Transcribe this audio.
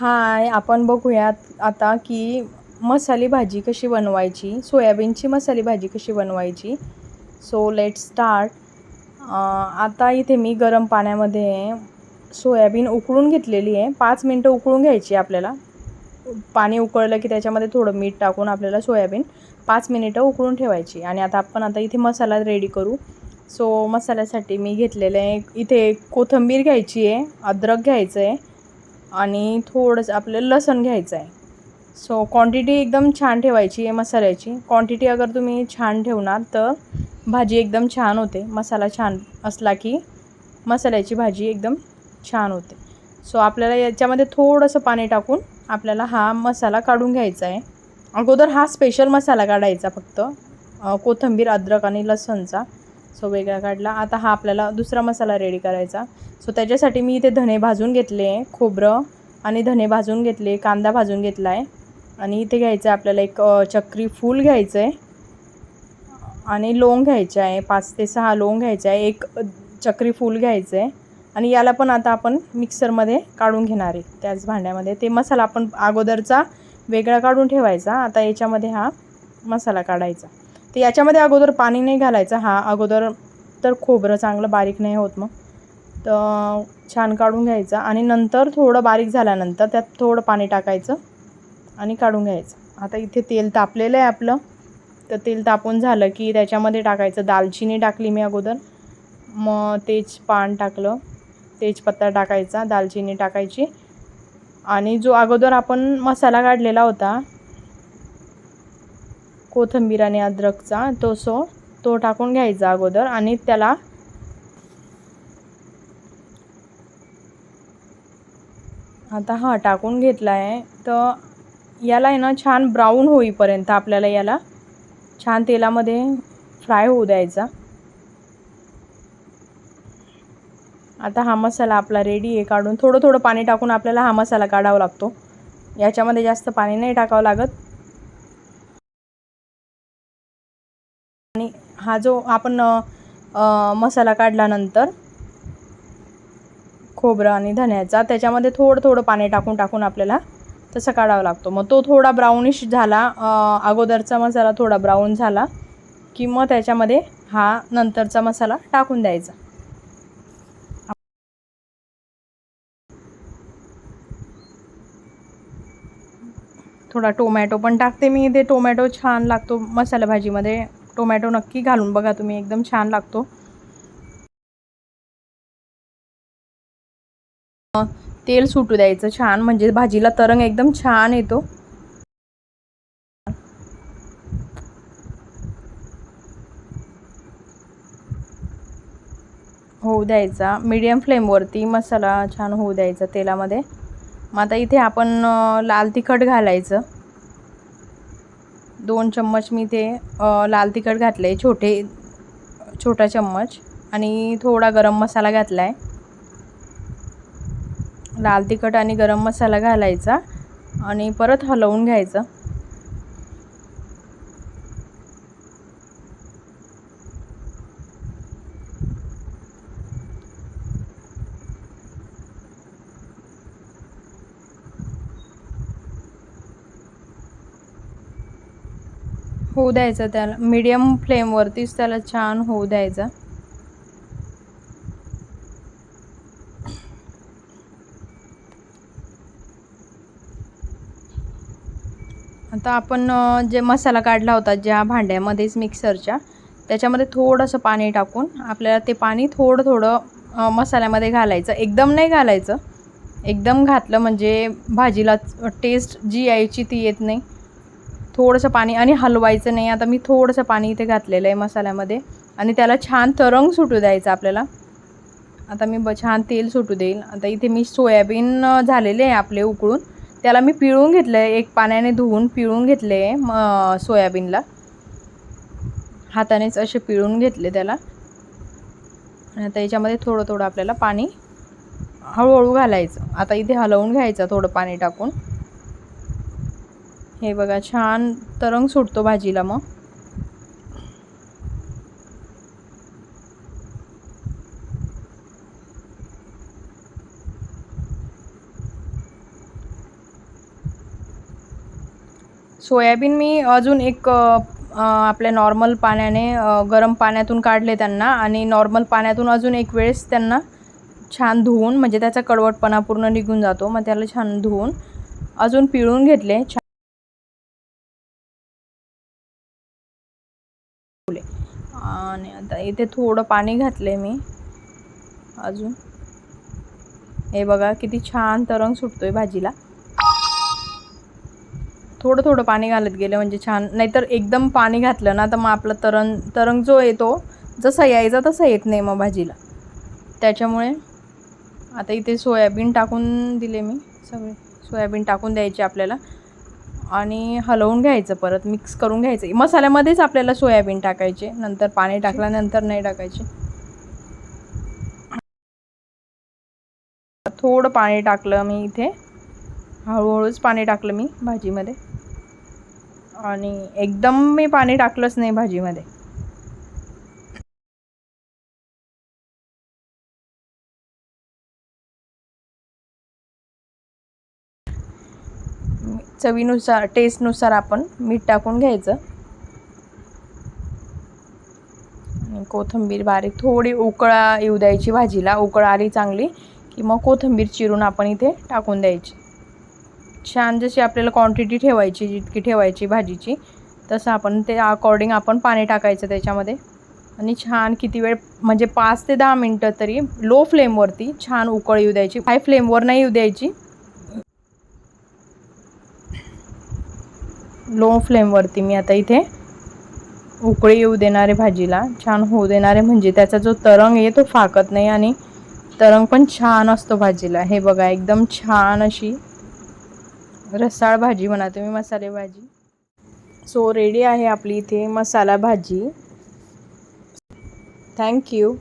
हाय आपण बघूयात आता की मसाली भाजी कशी बनवायची? सोयाबीनची मसाली भाजी कशी बनवायची? सो लेट स्टार्ट आता इथे मी गरम पाण्यामध्ये सोयाबीन उकळून घेतलेली आहे. पाच मिनटं उकळून घ्यायची आपल्याला. पाणी उकळलं की त्याच्यामध्ये थोडं मीठ टाकून आपल्याला सोयाबीन पाच मिनिटं उकळून ठेवायची. आणि आता आपण आता इथे मसाला रेडी करू. सो मसाल्यासाठी मी घेतलेलं आहे. इथे कोथिंबीर घ्यायची आहे अद्रक घ्यायचं आहे. आणि थोडंसं आपल्याला लसूण घ्यायचं आहे सो क्वांटिटी एकदम छान ठेवायची आहे मसाल्याची. क्वांटिटी अगर तुम्ही छान ठेवणार तर भाजी एकदम छान होते. मसाला छान असला की मसाल्याची भाजी एकदम छान होते. सो आपल्याला याच्यामध्ये थोडंसं पाणी टाकून आपल्याला हा मसाला काढून घ्यायचा आहे अगोदर हा स्पेशल मसाला काढायचा फक्त. कोथिंबीर अद्रक आणि लसणचा. सो वेगळा काढला. आता हा आपल्याला दुसरा मसाला रेडी करायचा. सो त्याच्यासाठी मी इथे धने भाजून घेतले खोबरं आणि धने भाजून घेतले कांदा भाजून घेतला आहे. आणि इथे घ्यायचं आहे आपल्याला एक चक्री फूल घ्यायचं आहे. आणि लोंग घ्यायचं आहे पाच ते सहा लोंग घ्यायचं आहे एक चक्री फूल घ्यायचं आहे. आणि याला पण आता आपण मिक्सरमध्ये काढून घेणार आहे. त्याच भांड्यामध्ये. ते मसाला आपण अगोदरचा वेगळा काढून ठेवायचा. आता याच्यामध्ये हा मसाला काढायचा. तर याच्यामध्ये अगोदर पाणी नाही घालायचं. हा अगोदर तर खोबरं चांगलं बारीक नाही होत मग. तर छान काढून घ्यायचं आणि नंतर थोडं बारीक झाल्यानंतर त्यात थोडं पाणी टाकायचं आणि काढून घ्यायचं. आता इथे तेल तापलेलं आहे आपलं. तर तेल तापून झालं की त्याच्यामध्ये टाकायचं. दालचिनी टाकली मी अगोदर. मग तेजपान टाकलं. तेजपत्ता टाकायचा दालचिनी टाकायची. आणि जो अगोदर आपण मसाला काढलेला होता कोथिंबीर आणि अद्रकचा तो सो तो टाकून घ्यायचा अगोदर आणि त्याला आता हा टाकून घेतला आहे तर याला आहे ना छान ब्राऊन होईपर्यंत आपल्याला याला छान तेलामध्ये फ्राय होऊ द्यायचा. आता हा मसाला आपला रेडी आहे काढून. थोडं थोडं पाणी टाकून आपल्याला हा मसाला काढावा लागतो. याच्यामध्ये जास्त पाणी नाही टाकावं लागत. आणि हा जो आपण मसाला काढल्यानंतर खोबरं आणि धन्याचा त्याच्यामध्ये थोडं थोडं पाणी टाकून टाकून आपल्याला तसा काढावा लागतो. मग तो थोडा ब्राउनिश झाला अगोदरचा मसाला थोडा ब्राऊन झाला की मग त्याच्यामध्ये हा नंतरचा मसाला टाकून द्यायचा. थोडा टोमॅटो पण टाकते मी. ते टोमॅटो छान लागतो मसाला भाजीमध्ये. टोमॅटो नक्की घालून बघा तुम्ही एकदम छान लागतो. तेल सुटू द्यायचं छान म्हणजे भाजीला तरंग एकदम छान येतो. होऊ द्यायचा. मीडियम फ्लेमवरती मसाला छान होऊ द्यायचा तेलामध्ये. मग आता इथे आपण लाल तिखट घालायचं. दोन चम्मच मी ते लाल तिखट घातलं आहे छोटे छोटा चम्मच. आणि थोडा गरम मसाला घातला आहे लाल तिखट आणि गरम मसाला घालायचा. आणि परत हलवून घ्यायचं. होऊ द्यायचं त्याला. मीडियम फ्लेमवरतीच त्याला छान होऊ द्यायचं. आता आपण जे मसाला काढला होता ज्या भांड्यामध्येच मिक्सरच्या त्याच्यामध्ये थोडंसं पाणी टाकून आपल्याला ते पाणी थोडं थोडं मसाल्यामध्ये घालायचं. एकदम नाही घालायचं. एकदम घातलं म्हणजे भाजीला टेस्ट जी यायची ती येत नाही. थोडंसं पाणी आणि हलवायचं नाही. आता मी थोडंसं पाणी इथे घातलेलं आहे मसाल्यामध्ये. आणि त्याला छान तरंग सुटू द्यायचं आपल्याला. आता मी ब छान तेल सुटू देईल. आता इथे मी सोयाबीन झालेले आहे आपले उकळून. त्याला मी पिळून घेतलं आहे एक पाण्याने धुवून पिळून घेतले आहे म सोयाबीनला. हातानेच असे पिळून घेतले त्याला. आणि आता याच्यामध्ये थोडं थोडं आपल्याला पाणी हळूहळू घालायचं. आता इथे हलवून घ्यायचं थोडं पाणी टाकून. हे बघा छान तरंग सुटतो भाजीला मग. सोयाबीन मी अजून एक आपल्या नॉर्मल पाण्याने गरम पाण्यातून काढले त्यांना आणि नॉर्मल पाण्यातून अजून एक वेळेस त्यांना छान धुवून म्हणजे त्याचा कडवटपणा पूर्ण निघून जातो मग त्याला छान धुवून अजून पिळून घेतले. छान इथे थोडं पाणी घातले मी. अजून. हे बघा किती छान तरंग सुटतोय भाजीला. थोडं थोडं पाणी घालत गेलं म्हणजे छान. नाहीतर एकदम पाणी घातलं ना तर मग आपला तरंग तरंग जो येतो जसा यायचा तसा येत नाही मग भाजीला. त्याच्यामुळे आता इथे सोयाबीन टाकून दिले मी सगळे. सोयाबीन टाकून द्यायचे आपल्याला. आणि हलवून घ्यायचं परत मिक्स करून घ्यायचं. मसाल्यामध्येच आपल्याला सोयाबीन टाकायचे नंतर पाणी टाकल्यानंतर नाही टाकायचे. थोडं पाणी टाकलं मी इथे. हळूहळूच पाणी टाकलं मी भाजीमध्ये. आणि एकदम मी पाणी टाकलंच नाही भाजीमध्ये. चवीनुसार टेस्टनुसार आपण मीठ टाकून घ्यायचं. आणि कोथिंबीर बारीक थोडी उकळा येऊ द्यायची भाजीला. उकळ आली चांगली की मग कोथिंबीर चिरून आपण इथे टाकून द्यायची. छान जशी आपल्याला क्वांटिटी ठेवायची जितकी ठेवायची भाजीची तसं आपण ते अकॉर्डिंग आपण पाणी टाकायचं त्याच्यामध्ये. आणि छान किती वेळ म्हणजे पाच ते दहा मिनटं तरी लो फ्लेमवरती छान उकळ येऊ द्यायची. हाय फ्लेमवर नाही येऊ द्यायची. लो फ्लेमवरती मी आता इथे उकळी येऊ देणारे भाजीला. छान होऊ देणारे म्हणजे त्याचा जो तरंग आहे तो फाकत नाही आणि तरंग पण छान असतो भाजीला. हे बघा एकदम छान अशी रसाळ भाजी म्हणा तुम्ही मसाले भाजी. सो रेडी आहे आपली इथे मसाला भाजी. थँक्यू